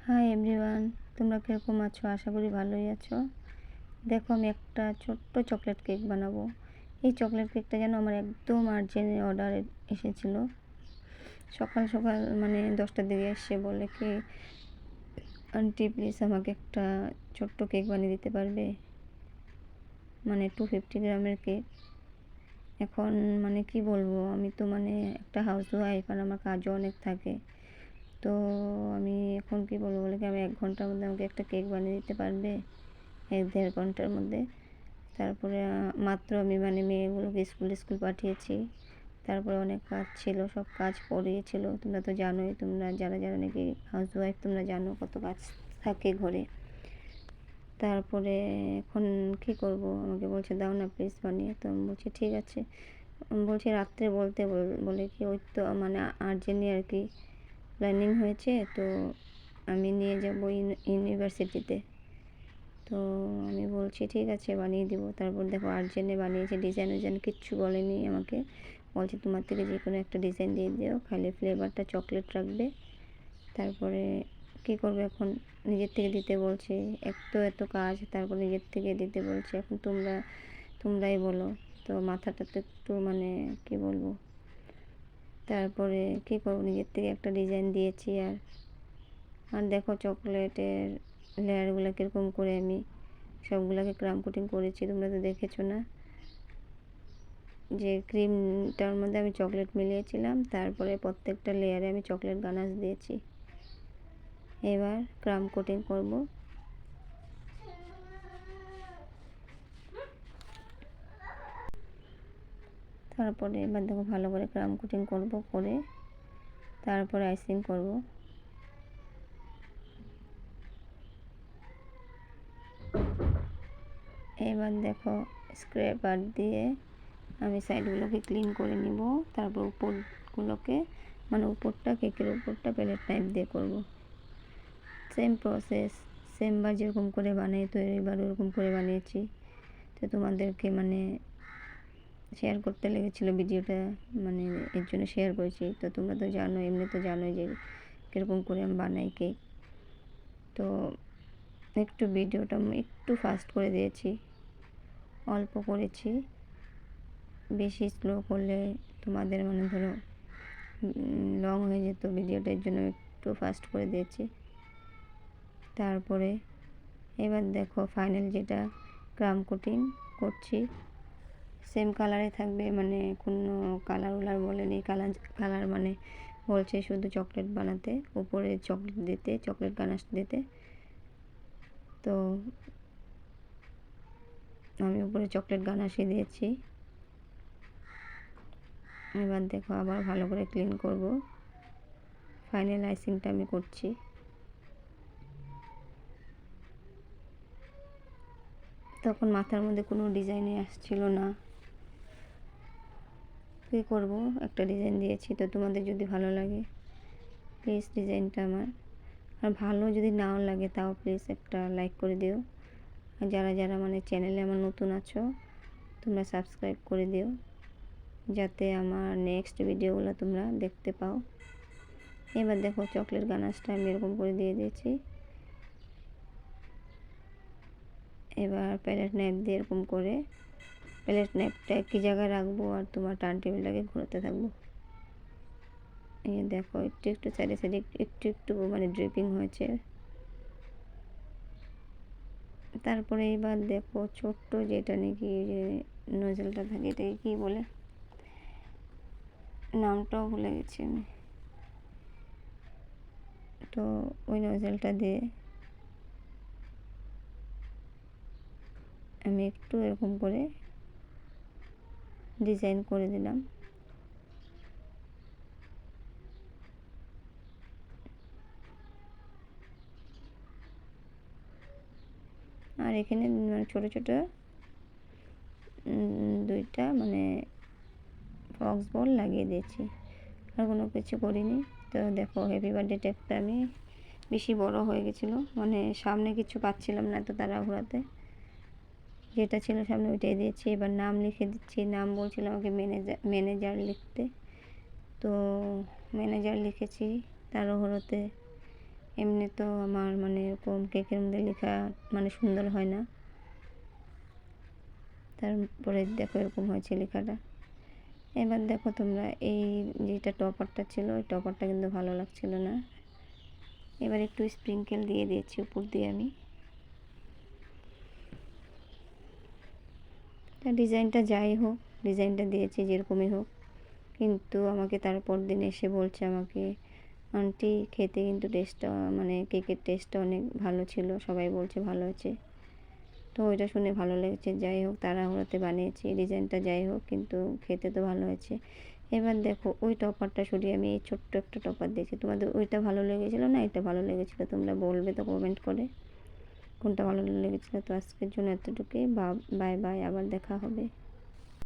Hi everyone তোমরা কীরকম আছো? আশা করি ভালোই আছো। দেখো, আমি একটা ছোট্ট চকলেট কেক বানাবো। এই চকলেট কেকটা যেন আমার একদম আর্জেন্ট অর্ডার এসেছিল। সকাল সকাল মানে দশটার দিকে এসে বলে কি আন্টি প্লিজ আমাকে একটা ছোট্ট কেক বানিয়ে দিতে পারবে? মানে টু ফিফটি গ্রামের কেক এখন মানে কি বলব, আমি তো মানে একটা হাউস ওয়াইফ আর আমার কাজও অনেক থাকে। তো আমি এখন কি বলব, বলে কি আমি এক ঘণ্টার মধ্যে আমাকে একটা কেক বানিয়ে দিতে পারবে? এক দেড় ঘণ্টার মধ্যে। তারপরে মাত্র আমি মানে মেয়েগুলোকে স্কুল স্কুল পাঠিয়েছি। তারপরে অনেক কাজ ছিল, সব কাজ পড়িয়েছিল। তোমরা তো জানোই, তোমরা যারা যারা নাকি হাউস ওয়াইফ তোমরা জানো কত কাজ থাকে ঘরে। তারপরে এখন কি করব? আমাকে বলছে, দাও না প্লিজ বানিয়ে। তো আমি বলছি, ঠিক আছে। বলছি, রাত্রে বলতে বলে কি, ওই তো মানে আর্জেন্টলি আর কি। প্ল্যানিং হয়েছে, তো আমি নিয়ে যাব ইউনিভার্সিটিতে তো আমি বলছি, ঠিক আছে, বানিয়ে দিব। তারপর দেখো আর্জেন্টে বানিয়েছে ডিজাইন ডিজাইন কিচ্ছু বলেনি আমাকে। বলছে, তোমার থেকে যে কোনো একটা ডিজাইন দিয়ে দিও, খালি ফ্লেভারটা চকলেট রাখবে। তারপরে কি করবে এখন? নিজের থেকে দিতে বলছে এক তো এত কাজ। তারপর নিজের থেকে দিতে বলছে, এখন তোমরা, তোমরাই বলো। তো মাথাটা তো একটু মানে কি বলব? তারপরে কী করব, নিজের থেকে একটা ডিজাইন দিয়েছি আর আর দেখো চকলেটের লেয়ারগুলো কীরকম করে আমি সবগুলোকে ক্রাম কোটিং করেছি, তোমরা তো দেখেছ না? যে ক্রিমটার মধ্যে আমি চকলেট মিলিয়েছিলাম, তারপরে প্রত্যেকটা লেয়ারে আমি চকলেট গানাশ দিয়েছি। এবার ক্রাম কোটিং করব। তারপরে এবার দেখো ভালো করে ক্রাম কুটিং করব, করে তারপরে আইসিং করব। এবার দেখো স্ক্র্যাপার দিয়ে আমি সাইডগুলোকে ক্লিন করে নিব, তারপর উপরগুলোকে মানে উপরটা কেকের উপরটা প্লেট টাইপ দিয়ে করব। সেম প্রসেস সেমবার যেরকম করে বানাই তো এবার ওরকম করে বানিয়েছি। তো তোমাদেরকে মানে শেয়ার করতে লেগেছিলো ভিডিওটা মানে এর জন্য শেয়ার করেছি। তো তোমরা তো জানো, এমনি তো জানোই যে কীরকম করে আমি বানাই কেক তো একটু ভিডিওটা একটু ফাস্ট করে দিয়েছি। অল্প করেছি। বেশি স্লো করলে তোমাদের মানে ধরো লং হয়ে যেত ভিডিওটা, এর জন্য একটু ফাস্ট করে দিয়েছি। তারপরে এবার দেখো ফাইনাল যেটা ক্রাম কোটিং করছি। সেম কালারে থাকবে মানে কোনো কালার উলার বলেনি কালার কালার মানে বলছে শুধু চকলেট বানাতে, উপরে চকলেট দিতে চকলেট গানাশ দিতে। তো আমি উপরে চকলেট গানাশই দিয়েছি। এবার দেখো আবার ভালো করে ক্লিন করব। ফাইনাল আইসিংটা আমি করছি। তখন মাথার মধ্যে কোনো ডিজাইনে আসছিল না। কী করব, একটা ডিজাইন দিয়েছি, তো তোমাদের যদি ভালো লাগে প্লিজ ডিজাইনটা আমার। আর ভালো যদি নাও লাগে, তাও প্লিজ একটা লাইক করে দিও। আর যারা যারা মানে চ্যানেলে আমার নতুন আছো, তোমরা সাবস্ক্রাইব করে দিও, যাতে আমার নেক্সট ভিডিওগুলো তোমরা দেখতে পাও। এবার দেখো চকলেট গানাসটা আমি এরকম করে দিয়ে দিয়েছি। এবার প্যালেট নাইফ দিয়ে এরকম করে প্লেট নেপটা একই জায়গায় রাখব আর তোমার টার্ন টেবিলটাকে ঘোরাতে থাকব। এই দেখো, একটু একটু সাইডে সাইডে একটু একটু মানে ড্রিপিং হয়েছে। তারপরে এবার দেখো, ছোট্ট যেটা নাকি যে নজলটা থাকে, এটাকে কী বলে? নামটাও ভুলে গেছি আমি। তো ওই নজলটা দিয়ে আমি একটু এরকম করে ডিজাইন করে দিলাম। আর এখানে মানে ছোটো ছোটো দুইটা মানে ফক্স বল লাগিয়ে দিয়েছি। আর কোনো কিছু করিনি। তো দেখো হ্যাপি বার্থডে টেপটা আমি বেশি বড় হয়ে গেছিল। মানে সামনে কিছু পাচ্ছিলাম না তো তারা ঘোরাতে যেটা ছিল সামনে ওইটাই দিয়েছি। এবার নাম লিখে দিচ্ছি, নাম বলছিল আমাকে ম্যানেজার ম্যানেজার লিখতে। তো ম্যানেজার লিখেছি তার হরতে এমনি তো আমার মানে এরকম কেকের মধ্যে লেখা মানে সুন্দর হয় না। তারপরে দেখো এরকম হয়েছে লেখাটা। এবার দেখো তোমরা, এই যেটা টপারটা ছিল, ওই টপারটা কিন্তু ভালো লাগছিল না। এবার একটু স্প্রিঙ্কেল দিয়ে দিয়েছি, উপর দিয়ে আমি তা ডিজাইনটা যাই হোক, ডিজাইনটা দিয়েছি যেরকমই হোক। কিন্তু আমাকে তারপর দিন এসে বলছে আমাকে, আন্টি, খেতে কিন্তু টেস্টটা মানে কেকের টেস্টটা অনেক ভালো ছিল, সবাই বলছে ভালো হয়েছে। তো ওইটা শুনে ভালো লেগেছে, যাই হোক তাড়াহুড়োতে বানিয়েছি, ডিজাইনটা যাই হোক, কিন্তু খেতে তো ভালো হয়েছে। এবার দেখো, ওই টপারটা সরিয়ে আমি এই ছোট্ট একটা টপার দিয়েছি। তোমাদের ওইটা ভালো লেগেছিলো না? এটা ভালো লেগেছিলো? তোমরা বলবে তো কমেন্ট করে। কোনটা ভালো লেগেছিলো? তো আজকের জন্য এতটুকুই। বা বাই বাই আবার দেখা হবে।